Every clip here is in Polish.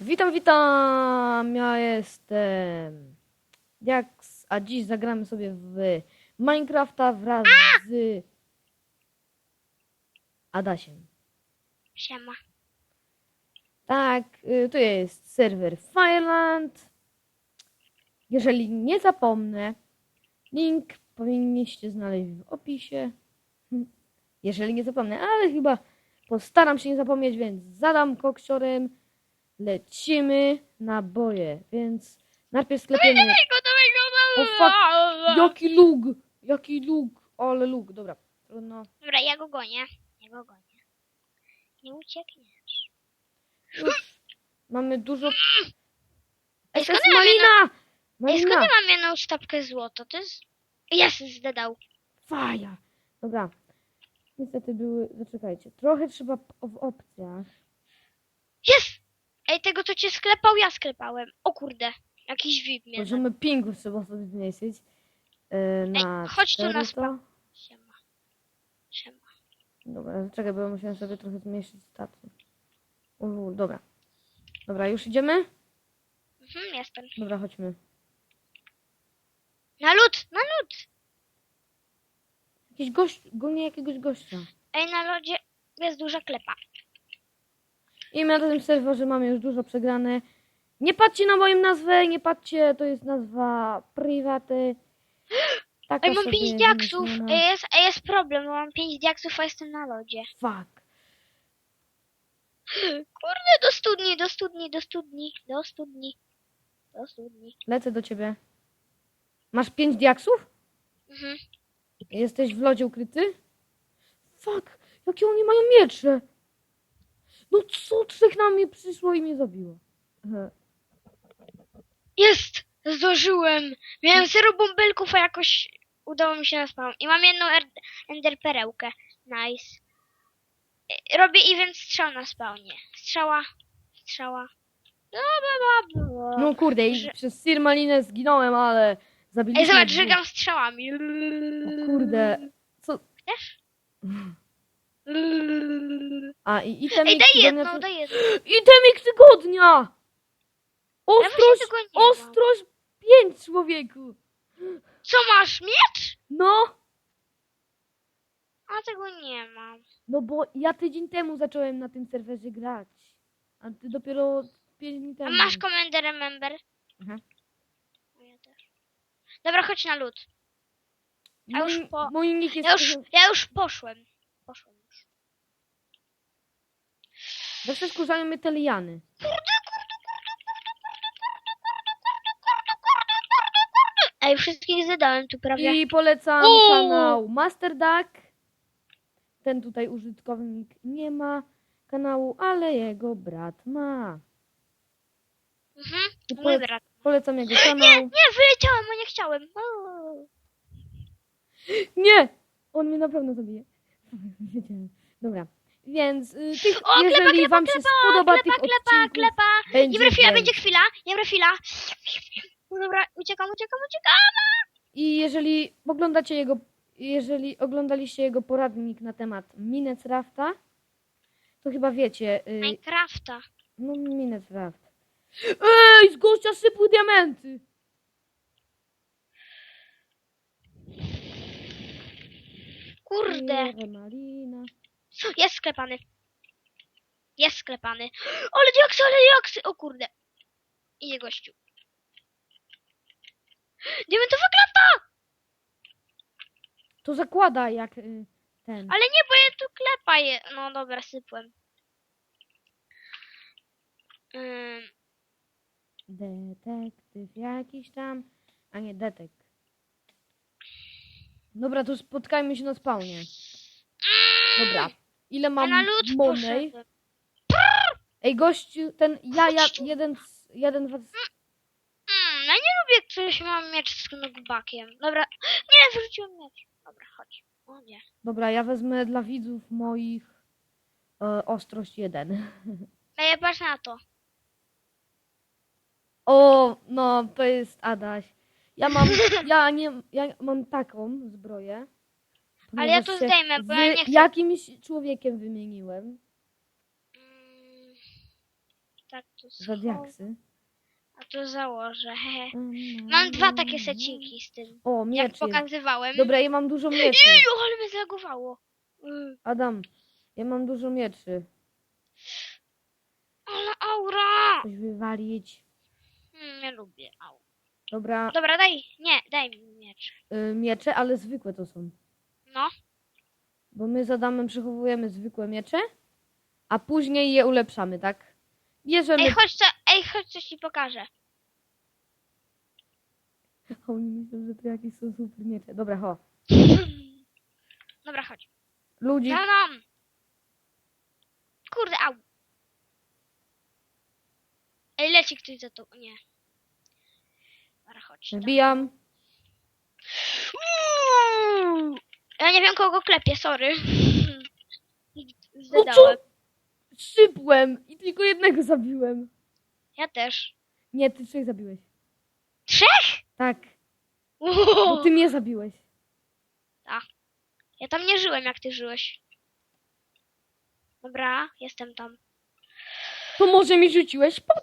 Witam, witam! Ja jestem Jax, a dziś zagramy sobie w Minecrafta wraz z Adasiem. Siema. Tak, y, to jest serwer Fireland. Jeżeli nie zapomnę, link powinniście znaleźć w opisie. Hm, Jeżeli nie zapomnę, ale chyba postaram się nie zapomnieć, więc zadam koksiorem. Lecimy na boje, więc najpierw sklepiemy. Dawaj go, dawaj go, O, dawaj go. Jaki luk! Jaki luk! Ale luk, dobra. Trudno. Dobra, ja go gonię. Ja go gonię. Nie uciekniesz. Mamy dużo. Ej, to skąd jest ja mam malina! Ej, skąd Malina! ja mam jedną sztabkę złota? To jest... Jest, zdedał. Faja! Dobra. Niestety były. Zaczekajcie. Trochę trzeba p- w opcjach. Jest! Ej, tego co cię sklepał, ja sklepałem. O kurde. Jakiś VIP mnie. Możemy pingu trzeba sobie zmniejszyć. Yy, na chodź tu na spa-. Siema. Siema. Dobra, czekaj, bo musiałem sobie trochę zmniejszyć stację. Dobra. Dobra, już idziemy? Mhm, jestem. Dobra, chodźmy. Na lód, na lód. Jakiś gość, gonię jakiegoś gościa. Ej, na lodzie jest duża klepa. I na tym serwerze mamy już dużo przegrane. Nie patrzcie na moją nazwę, nie patrzcie, to jest nazwa prywaty. Taka Ej, mam sobie pięć diaksów. wymyślona. Ej, jest, ej, jest problem, bo mam pięć diaksów, a jestem na lodzie. Fuck. Kurde, do studni, do studni, do studni, do studni, do studni. Lecę do ciebie. Masz pięć diaksów? Mhm. Jesteś w lodzie ukryty? Fuck, jakie oni mają miecze? No co, trzech na mnie przyszło i mnie zabiło. Aha. Jest! Zdążyłem! Miałem zero bąbelków, a jakoś udało mi się na spawn. I mam jedną er ender perełkę. Nice. E, Robię event strzał na spawnie. Strzała, strzała. Bla, bla, bla, bla. No kurde, i Że- przez Sir Malinę zginąłem, ale zabiliśmy... Ej, zobacz, żegam strzałami. O kurde, co... Wiesz? A i itemik Ej, daj tygodnia jedną, daj jedną. Itemik tygodnia! Ostrość, tego nie ostrość pięć człowieku! Co masz? Miecz? No, A tego nie mam. no bo ja tydzień temu zacząłem na tym serwerze grać. A ty dopiero pięć dni A temu. masz Commander Remember? Mhm. No ja też. Dobra, chodź na lód. Ja już po- nick jest... Ja już, ja już poszłem. Poszłem. Zawsze skurzają mnie te liany. Ej, wszystkich zadałem tu prawie. I polecam Uuu. kanał Master Duck. Ten tutaj użytkownik nie ma kanału, ale jego brat ma. Mhm, I mój pole- brat. Polecam jego Nie, kanał. nie, wyleciałem, bo nie chciałem. Uuu. Nie! On mnie na pewno zabije. Wiedziałem. Dobra. Więc y, tych, O, jeżeli klepa, klepa, wam się klepa, spodoba klepa, tych klepa, odcinków, klepa. będzie, Nie chwila, będzie chwila, nie chwila. No dobra, uciekam, uciekam, uciekam. I jeżeli oglądacie jego, jeżeli oglądaliście jego poradnik na temat Minecrafta, to chyba wiecie. Y, Minecrafta. no Minecraft. Ej, z gościa sypły diamenty! Kurde. Kurde, malina. Jest sklepany. Jest sklepany. Ale diaksy, ale diaksy. O kurde. Idzie gościu. Diamentowa klapa! To zakłada jak y, ten. Ale nie, bo ja tu klepa je. No dobra, sypłem. Ym, Detektyw jakiś tam. A nie, detek. Dobra, to spotkajmy się na spawnie. Dobra. Ile ja mam na lód monej? poszedłem. Ej, gościu, ten ja, ja, jeden, z- jeden, dwa, Mm, ja nie lubię, ktoś ma miecz z knockbackiem. Dobra. Nie, wyrzuciłem miecz. Dobra, chodź. O nie. Dobra, ja wezmę dla widzów moich e, ostrość jeden. Ej, patrz na to. O, no, to jest Adaś. Ja mam, ja nie, ja mam taką zbroję. Ale ja to zdejmę, bo ja nie chcę. jakimś człowiekiem wymieniłem. Mm, tak to za schowam, diaksy. a to założę. hehe. Mm, Mam dwa takie seciki z tym. O, Jak mieczy. pokazywałem. Dobra, ja mam dużo mieczy. Jeju, ale mnie zlagowało. Y, Adam, ja mam dużo mieczy. Ale aura! Coś wywalić. Hmm, nie lubię aura. Dobra, Dobra, daj, nie, daj mi miecz. y, miecze, ale zwykłe to są. No, Bo my z Adamem przechowujemy zwykłe miecze, a później je ulepszamy, tak? Bierzemy... ej, chodź, co, ej, chodź, coś ci pokażę. Oni myślą, że to jakieś są super miecze. Dobra, ho. Dobra, chodź. Ludzi, Za mną! Kurde, au. Ej, leci ktoś za to. Nie. Dobra, chodź. wbijam. Ja nie wiem kogo klepie, sorry. No Zdedałem. Szybłem i tylko jednego zabiłem. Ja też. Nie, ty trzech zabiłeś. Trzech? Tak, bo ty mnie zabiłeś. Ja tam nie żyłem jak ty żyłeś. Dobra, jestem tam. To może mi rzuciłeś? Po...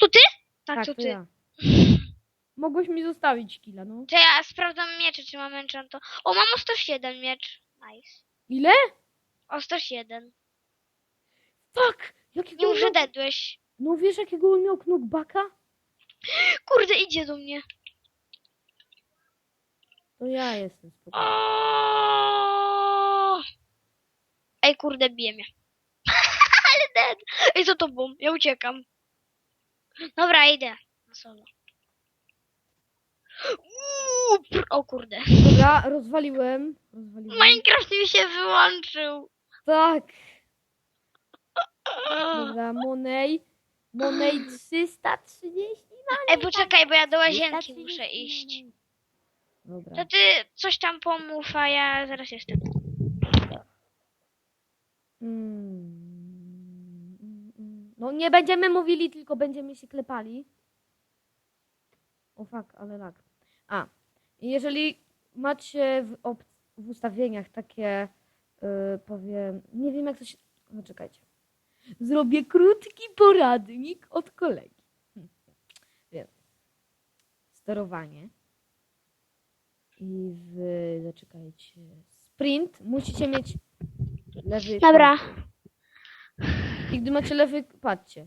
To ty? Tak, Tak, to to ty. ja. Mogłeś mi zostawić killa, no. To ja sprawdzam miecze, czy mam enchanto. O, mam o 107 miecz. Nice. Ile? O 107. Fuck! Jakiego Nie on miał... No wiesz, jakiego on miał knockbacka? Kurde, idzie do mnie. To ja jestem spokojny. O! Ej, kurde, bije mnie. Ale dead. Ej, za tobą. Ja uciekam. Dobra, idę. Na solo. Uuu, o kurde. Dobra, rozwaliłem. rozwaliłem. Minecraft mi się wyłączył. Tak. Dobra, Monej. Monej 330 Ej, poczekaj, bo ja do łazienki muszę iść. Dobra. To ty coś tam pomów, a ja zaraz jestem. Mm, mm, mm. No nie będziemy mówili, tylko będziemy się klepali. O fuck, ale lag. A, jeżeli macie w, op- w ustawieniach takie, y, powiem, nie wiem jak to się, no czekajcie. Zrobię krótki poradnik od kolegi. Hm. Więc sterowanie i w, zaczekajcie, sprint musicie mieć lewy Dobra. i gdy macie lewy, patrzcie.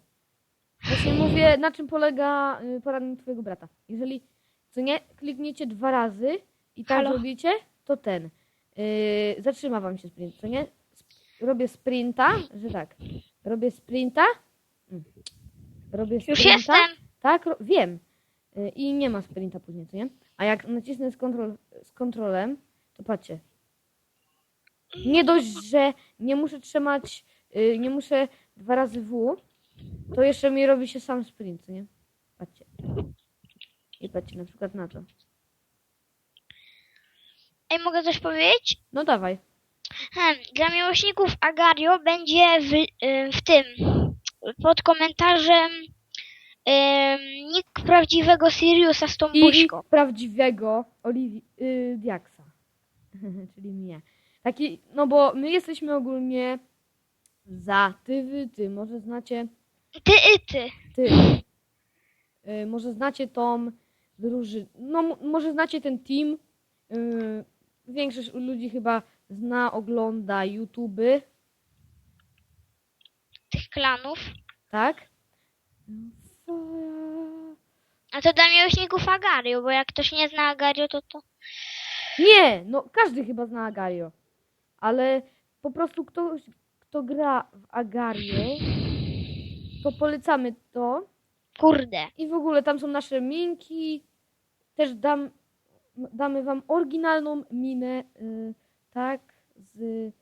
Właśnie mówię, na czym polega y, poradnik twojego brata. Jeżeli, co nie, klikniecie dwa razy i tak Halo? robicie, to ten. Yy, zatrzyma wam się sprint, co nie? Sp- robię sprinta, że tak. Robię sprinta. Mm. Robię Już sprinta. jestem. Tak, ro- wiem. Y, I nie ma sprinta później, co nie? A jak nacisnę z, kontrol, z kontrolem, to patrzcie. Nie dość, że nie muszę trzymać, y, nie muszę dwa razy W, to jeszcze mi robi się sam sprint, nie? Patrzcie. I patrzcie na przykład na to. Ej, mogę coś powiedzieć? No dawaj. Hmm, dla miłośników Agario będzie w, y, w tym, pod komentarzem ym, nick prawdziwego Siriusa z tą I buźką. prawdziwego Oliwi y, Diaksa. Czyli mnie. Taki, no bo my jesteśmy ogólnie za ty, wy, ty. Może znacie Ty i ty. ty. Y, może znacie tą drużynę. No, m- może znacie ten team. Y, większość ludzi chyba zna, ogląda YouTube, Tych klanów. tak? A to dla miłośników Agario, bo jak ktoś nie zna Agario, to to... Nie, no każdy chyba zna Agario. Ale po prostu ktoś, kto gra w Agario, to polecamy to. Kurde. I w ogóle tam są nasze minki. Też dam, damy wam oryginalną minę, y, tak, z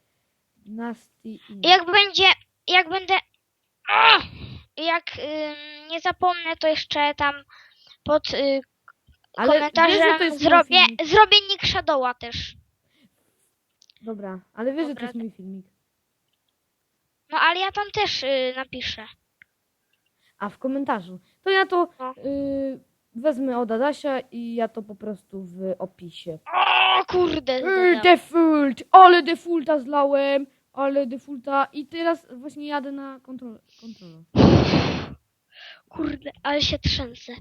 Nasty jak będzie... Jak będę... Ach! Jak ym, nie zapomnę, to jeszcze tam pod y, Ale wiesz, że komentarzem to jest mój zrobię, filmik. zrobię nick Shadowa też. Dobra, ale wiesz, że to Dobra, jest mój filmik. No ale ja tam też y, napiszę. A w komentarzu. To ja to No. y, wezmę od Adasia i ja to po prostu w opisie. O kurde. Zadałem. default! Ale defaulta zlałem! Ale defaulta. I teraz właśnie jadę na kontrolę. kontrolę. Kurde, ale się trzęsę.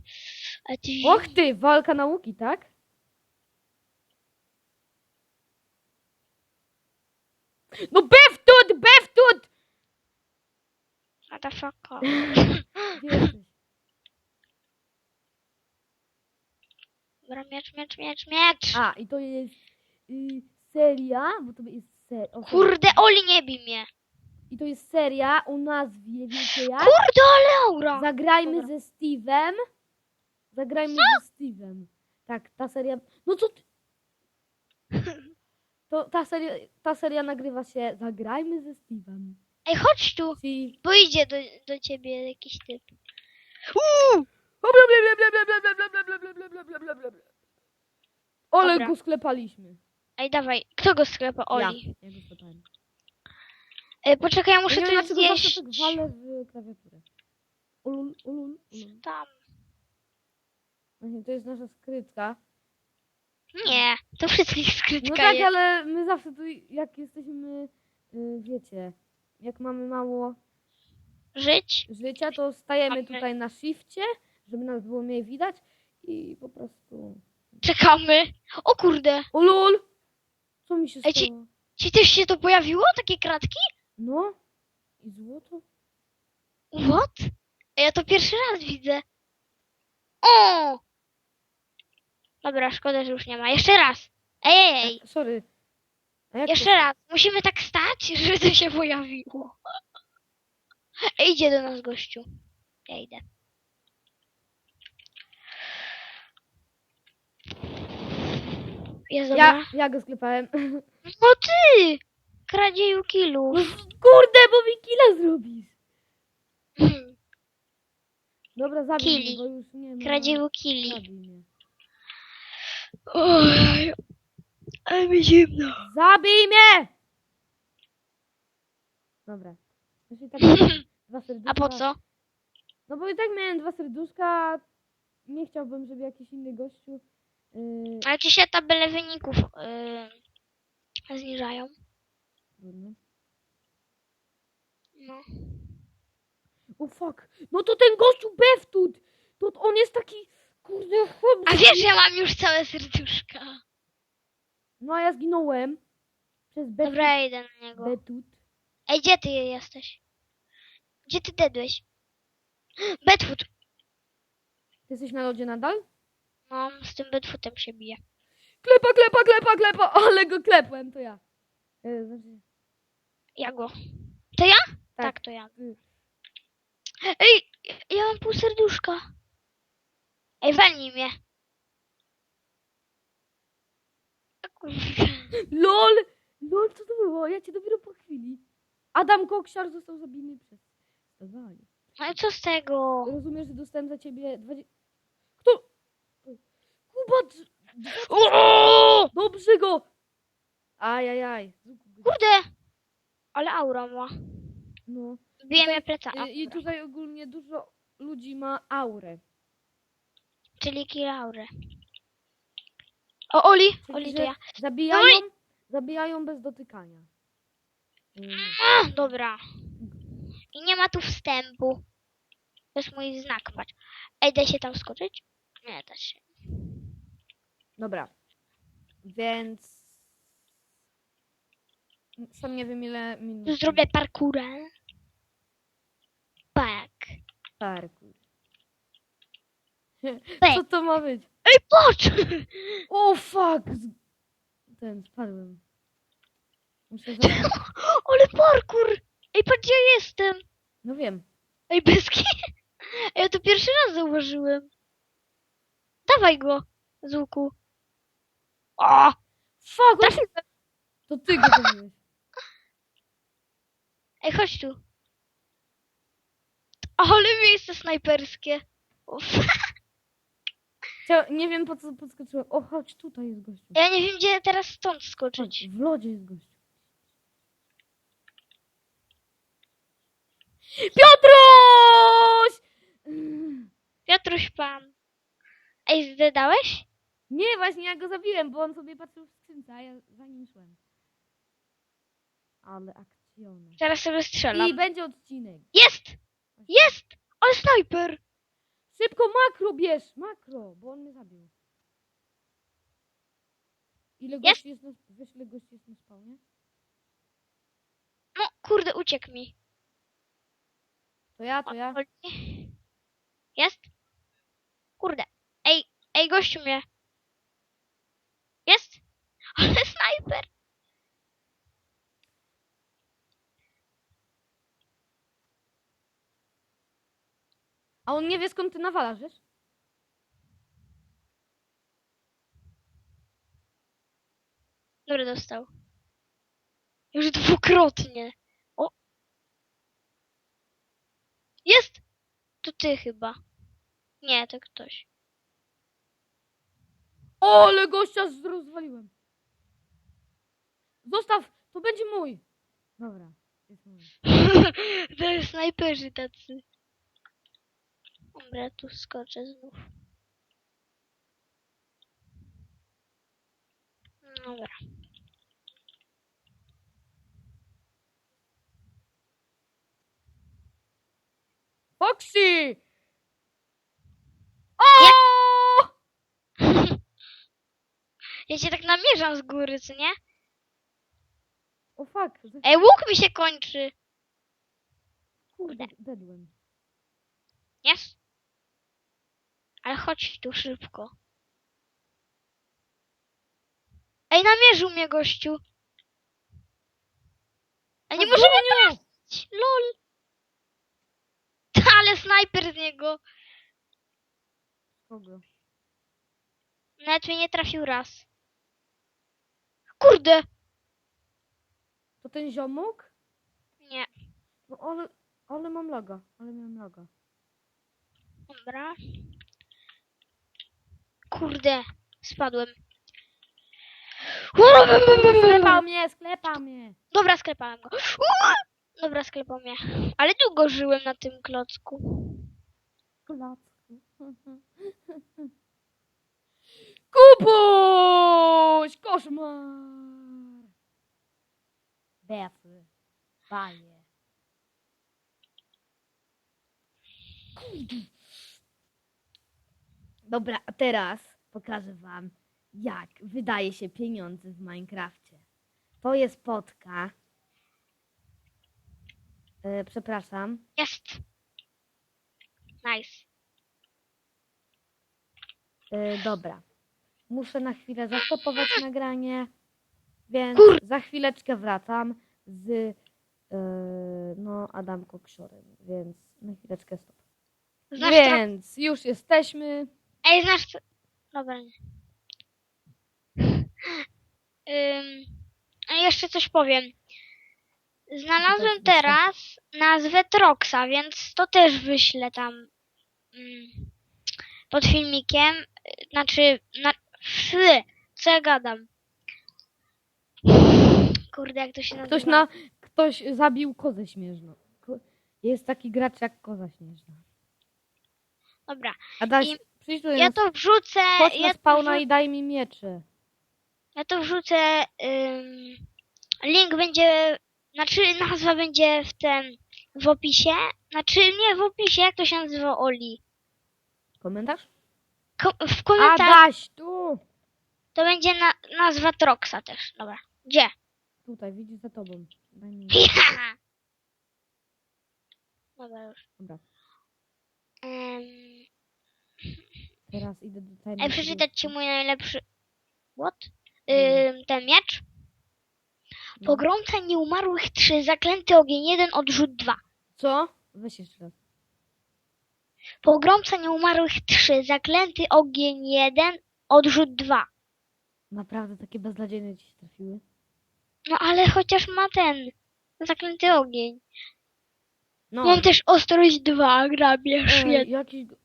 Ty... Och ty, walka nauki, tak? No beftut, beftut! Motherfucker. Dobra, miecz, miecz, miecz, miecz. A, i to jest y, seria, bo to jest seria. Kurde, Oli nie bij mnie. I to jest seria o nazwie, wiecie jak? Kurde, ale aura. Zagrajmy Dobra. ze Steve'em. Zagrajmy ze Steve'em. Tak, ta seria. No co ty? To ta seria, ta seria nagrywa się Zagrajmy ze Steve'em. Ej, chodź tu, Czyli. bo idzie do, do ciebie jakiś typ. Ale Dobra. go sklepaliśmy. Ej, dawaj, kto go sklepa? Ja, Oli. ja go sklepałem. Ej, poczekaj, ja muszę Ja zawsze zjeść. tak walę w klawiaturę. Ulul, ulul, ulul. Tam. Właśnie, to jest nasza skrytka. Nie, to wszystkich No skrytka tak, jest. ale my zawsze tu, jak jesteśmy, y, wiecie, jak mamy mało Żyć? życia, to stajemy Okej. tutaj na shifcie, żeby nas było mniej widać i po prostu... Czekamy. O kurde, O lol! Co mi się Ej, ci- stało? ci też się to pojawiło? Takie kratki? No? I złoto? What? Ej, ja to pierwszy raz widzę. O! Dobra, szkoda, że już nie ma. Jeszcze raz. Ej, ej, ej. A, sorry. Jak Jeszcze raz. Musimy tak stać, żeby to się pojawiło. Ej, idzie do nas gościu. Ja idę. Jest To... dobra. Ja, ja go sklepałem. No ty! Kradzieju No, kilów. kurde, bo mi killa zrobisz. Dobra, zabij Kili. mnie, bo już nie ma... Kradzieju kili. Zabij mnie. Oj, ale mi zimno. Zabij mnie! Dobra. Znaczy, tak, dwa serduszka. A po co? No bo i tak miałem dwa serduszka. Nie chciałbym, żeby jakiś inny gościu. Yy, Ale ci się tabele wyników yy, zniżają? trudno. No. O fuck! No to ten gościu Beftut! To on jest taki. Kurde, chłop. A wiesz, że mam już całe serduszka. No a ja zginąłem. Przez Beftut. Dobra, idę na niego. Betut. Ej, gdzie ty jesteś? Gdzie ty dedłeś? Bedfoot. Ty jesteś na lodzie nadal? No, z tym Bedfootem się bije. Klepa, klepa, klepa, klepa! Ale go klepłem, to ja. Yy, znaczy, Ja go. To ja? Tak. Tak, to ja. ty. Ej, ja mam pół serduszka. Ej, walnij mnie. A kurwa. LOL! LOL, co to było? Ja cię dopiero po chwili. Adam Koksiar został zabity przez i co z tego? Rozumiesz, że dostałem za ciebie 20... Kto? Kuba! d- O! Dobrze go! Ajajaj. Kurde! Ale aura ma. No. Mnie pleca. I, I tutaj ogólnie dużo ludzi ma aurę. Czyli kill aurę. O, Oli! Oli, to ja. Zabijają, zabijają bez dotykania. Mm. A, dobra. I nie ma tu wstępu. To jest mój znak, patrz. Ej, da się tam skoczyć? Nie, da się. Dobra. Więc... Sam nie wiem ile minut. Zrobię parkurę. Tak. Parkour. Co to ma być? Ej, patrz! O fuck! Z- Ten, spadłem. Muszę za... Ale parkur! Ej, patrz, gdzie ja jestem. No wiem. Ej, bez ki- Ej, ja to pierwszy raz zauważyłem. Dawaj go z łuku. O! Fuck! Trafiłem. To ty go. Ej, chodź tu. Ale miejsce snajperskie. Chcia- Nie wiem po co podskoczyłem. O, chodź, tutaj jest gościu. Ja nie wiem, gdzie teraz stąd Chodź, skoczyć. w lodzie jest gościu. Piotruś! Mm. Piotruś pan. Ej, zdedałeś? Nie, właśnie ja go zabiłem, bo on sobie patrzył w skrzynce, a ja za nim szłem. Ale trafione. Teraz sobie strzelam. I będzie odcinek. Jest! Jest! Ale snajper! Szybko makro bierz! Makro, bo on mnie zabił. Ile Jest. gości jest na, wiesz ile gości jest na spawnie? No, kurde, uciekł mi. To ja, to ja. Jest? Kurde. Ej, ej, gościu mnie. Jest? Ale snajper! A on nie wie skąd ty nawalasz, wiesz? Dobra, dostał. Już dwukrotnie. O! Jest! To ty chyba. Nie, to ktoś. O, ale gościa rozwaliłem. Zostaw, to będzie mój. Dobra, jest mój. to jest snajperzy tacy. Dobra, tu skoczę znów. Dobra. Foxy! O! Ja cię tak namierzam z góry, co nie? O fuck, Ej, łuk mi się kończy. kurde, dedłem. Jest? Ale chodź tu szybko. Ej, namierzył mnie gościu. A nie możemy trafić, lol. Ale snajper z niego. Kogo? Nawet mnie nie trafił raz. Kurde! To ten ziomuk? Nie, No ale, ale mam loga, ale miałem loga. dobra. Kurde, spadłem. Sklepał mnie, sklepał mnie. Dobra, sklepałem go. Dobra, sklepał mnie. Ale długo żyłem na tym klocku. Klocku. Kubuś! Koszmar! Becy. Baje. Dobra, a teraz pokażę wam, jak wydaje się pieniądze w Minecrafcie. To jest potka. E, przepraszam. Jest. Nice. E, dobra. Muszę na chwilę zastopować nagranie, więc Kur- za chwileczkę wracam z e, no Adam Koksiorem, więc na chwileczkę stop. Więc już jesteśmy. Ej, znasz... Dobra, nie. Ym, a jeszcze coś powiem. Znalazłem teraz nazwę Troxa, więc to też wyślę tam mm, pod filmikiem. Znaczy, na, fy, co ja gadam? Kurde, jak to się nazywa? Ktoś, na, ktoś zabił kozę śnieżną. Ko- Jest taki gracz jak koza śnieżna. Dobra, Adaś, I- przyjdź ja to wrzucę... chodź Ja na to, spawna wrzu- i daj mi miecze. ja to wrzucę... Ym, link będzie... Znaczy, nazwa będzie w tym... W opisie. Znaczy, nie w opisie, jak to się nazywa Oli. Komentarz? Ko- w komentarzach Adaś, tu! to będzie na, nazwa Troxa też. Dobra. Gdzie? Tutaj, widzisz za tobą. Daj mi... Dobra już. Dobra, Em, teraz idę do tajemnicy. Ej, przeczytać ci mój najlepszy... What? Ym, ten miecz? No. Pogromca nieumarłych 3, zaklęty ogień 1, odrzut 2. Co? Weź jeszcze raz. Pogromca nieumarłych 3, zaklęty ogień 1, odrzut 2. Naprawdę takie beznadziejne ci się trafiły? No ale chociaż ma ten zaklęty ogień. No, Mam też ostrość 2, grabież ej, 1. jakiś... go-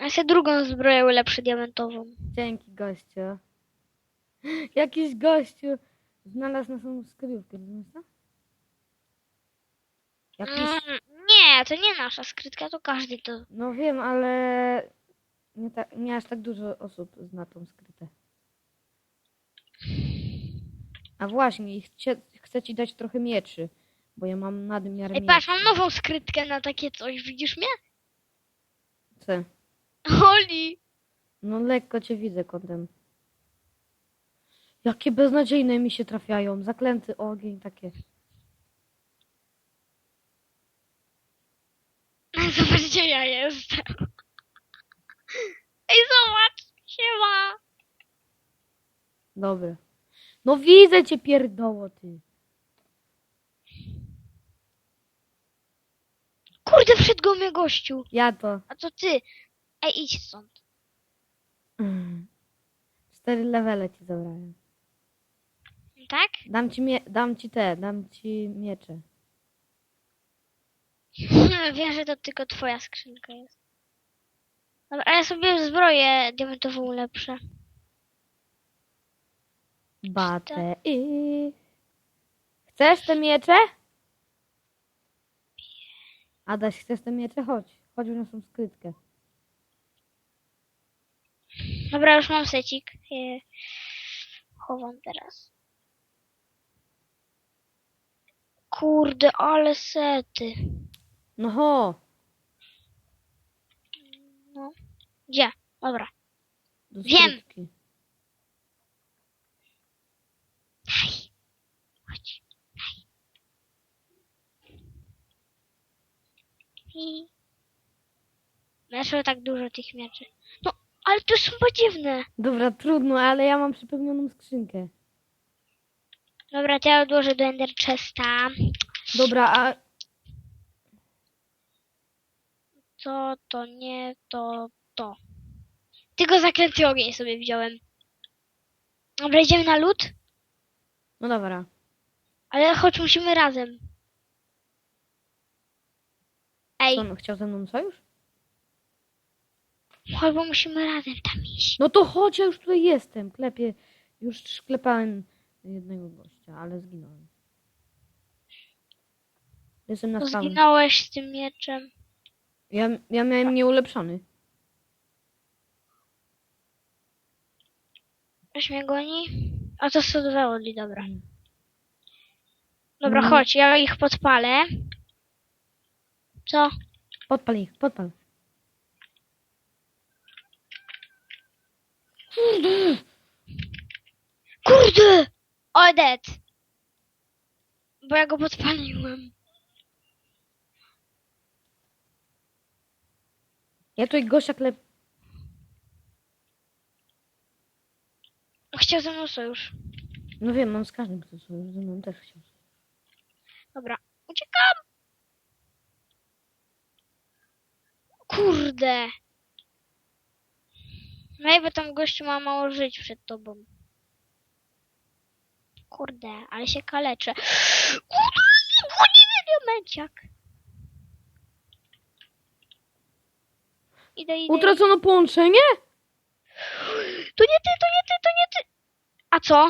Ja sobie drugą zbroję ulepszę diamentową. Dzięki, gościu. Jakiś gościu znalazł naszą rozumiesz to? Jakiś... Mm, nie, to nie nasza skrytka, to każdy to. No wiem, ale... Nie, ta... nie aż tak dużo osób zna tą skrytę. A właśnie, i chcie, chcę ci dać trochę mieczy, bo ja mam nadmiar Ej, mieczy. patrz, mam nową skrytkę na takie coś, widzisz mnie? Chcę. Oli! No lekko cię widzę kątem. Jakie beznadziejne mi się trafiają. Zaklęty ogień takie. Zobacz, gdzie ja jestem. Ej, zobacz! Siema! Dobra. No widzę cię pierdoło ty. Kurde, wszedł go mnie gościu. Ja to. A to ty. Ej, idź stąd. Mm. Cztery levele ci zabrałem. Tak? Dam ci, mie- dam ci te, dam ci miecze. Wiem, że to tylko twoja skrzynka jest. Dobra, a ja sobie zbroję diamentową ulepszę. Batę i... Chcesz te miecze? Adaś, chcesz te miecze? Chodź. Chodź w naszą skrytkę. Dobra, już mam secik. Je chowam teraz. Kurde, ale sety. No ho. No. Gdzie? Dobra. Do Wiem. skrytki. Daj. Chodź. Daj. I... Weszło tak dużo tych mieczy. No, ale to są podziwne. Dobra, trudno, ale ja mam przepełnioną skrzynkę. Dobra, to ja odłożę do Ender Chesta. Dobra, a To, to nie, to, to. Tylko zakręty ogień sobie wziąłem. Dobra, idziemy na lód? no dobra. Ale choć musimy razem. Ej, Co on chciał ze mną sojusz? Chodź, bo musimy razem tam iść. No to chodź, ja już tutaj jestem. Klepię. Już szklepałem jednego gościa, ale zginąłem. Jestem na stałym. Zginąłeś z tym mieczem. Ja, ja miałem nieulepszony. Ktoś mnie goni? A to są dwa odli, dobra. Mm. Dobra, Mm. chodź, ja ich podpalę. Co? Podpal ich, podpal. Kurde! Odet! Bo ja go podpaliłem. Ja tutaj gościa klep... Chciał ze mną sojusz. No wiem, mam z każdym, kto sojusz ze mną też chciał. Dobra, uciekam! Kurde! No i bo tam gościu ma mało żyć przed tobą. Kurde, ale się kaleczę. Kurde, goni mnie diamenciak. Idę, idę. Utracono połączenie? To nie ty, to nie ty, to nie ty. A co?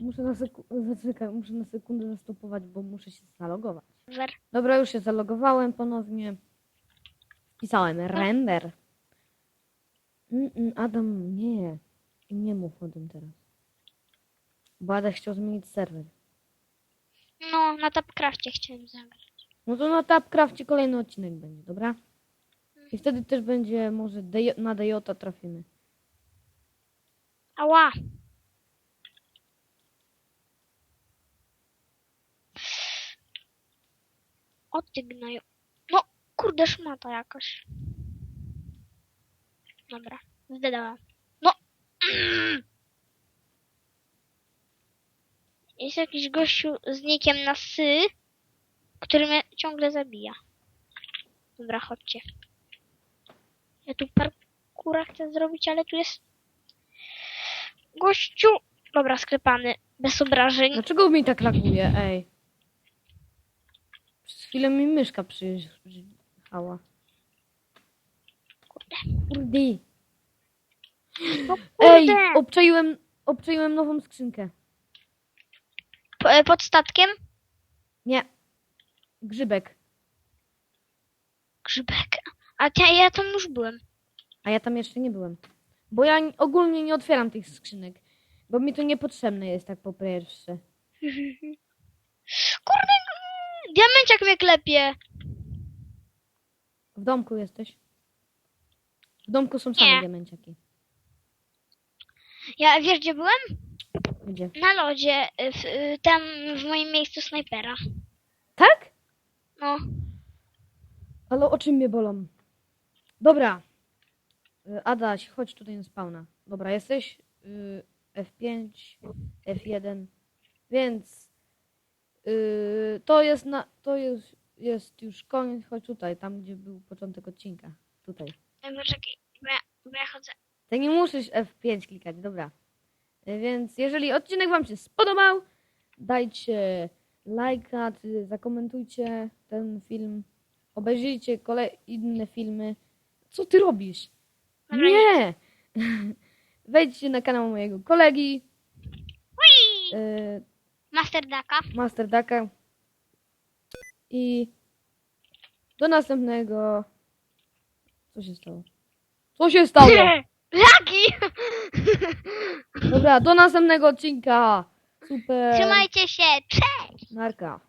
Muszę na, seku- zaczekaj, muszę na sekundę zastopować, bo muszę się zalogować. Wer. Dobra, już się zalogowałem ponownie. Pisałem render. Mm, mm, Adam, nie. Nie mów o tym teraz. Bo Adam chciał zmienić serwer. No, na Tapcrafcie chciałem zagrać. No to na Tapcrafcie kolejny odcinek będzie, dobra? I wtedy też będzie, może DJ, na Dejota trafimy. Ała. O ty gnoju. No, kurde szmata jakaś. Dobra, zdedała. No. Jest jakiś gościu z nikiem na sy, który mnie ciągle zabija. Dobra, chodźcie. Ja tu parkura chcę zrobić, ale tu jest gościu. Dobra, sklepany. Bez obrażeń. Dlaczego mi tak laguje, ej? Przez chwilę mi myszka przyjechała. Kurde. No Ej, kurde. obczaiłem, obczaiłem nową skrzynkę. Po- e, Pod statkiem? Nie. Grzybek. Grzybek. A ja, ja tam już byłem. A ja tam jeszcze nie byłem. Bo ja ni- ogólnie nie otwieram tych skrzynek. Bo mi to niepotrzebne jest tak po pierwsze. Kurde, mm, diamenciak mnie klepie. W domku jesteś? W domku są same Nie. diamenciaki. Ja wiesz gdzie byłem? Gdzie? Na lodzie, y, w, y, tam w moim miejscu snajpera. Tak? No, Ale oczy mnie bolą. Dobra. Y, Adaś, chodź tutaj na spawna. Dobra, jesteś? Y, F5, F1. Więc y, to jest na, to jest, jest już koniec. Chodź tutaj, tam gdzie był początek odcinka. Tutaj. Ej, poczekaj, bo ja, bo ja chodzę. Ty nie musisz F5 klikać, dobra. Y, Więc jeżeli odcinek Wam się spodobał, dajcie lajka, czy zakomentujcie ten film, obejrzyjcie kolej inne filmy. Co ty robisz? Dobra, Nie! Wejdźcie na kanał mojego kolegi, Ui! y, Master Daka. Master Daka. I do następnego. Co się stało? Co się stało? Lagi! Dobra, do następnego odcinka. Super. Trzymajcie się, cześć! Narka.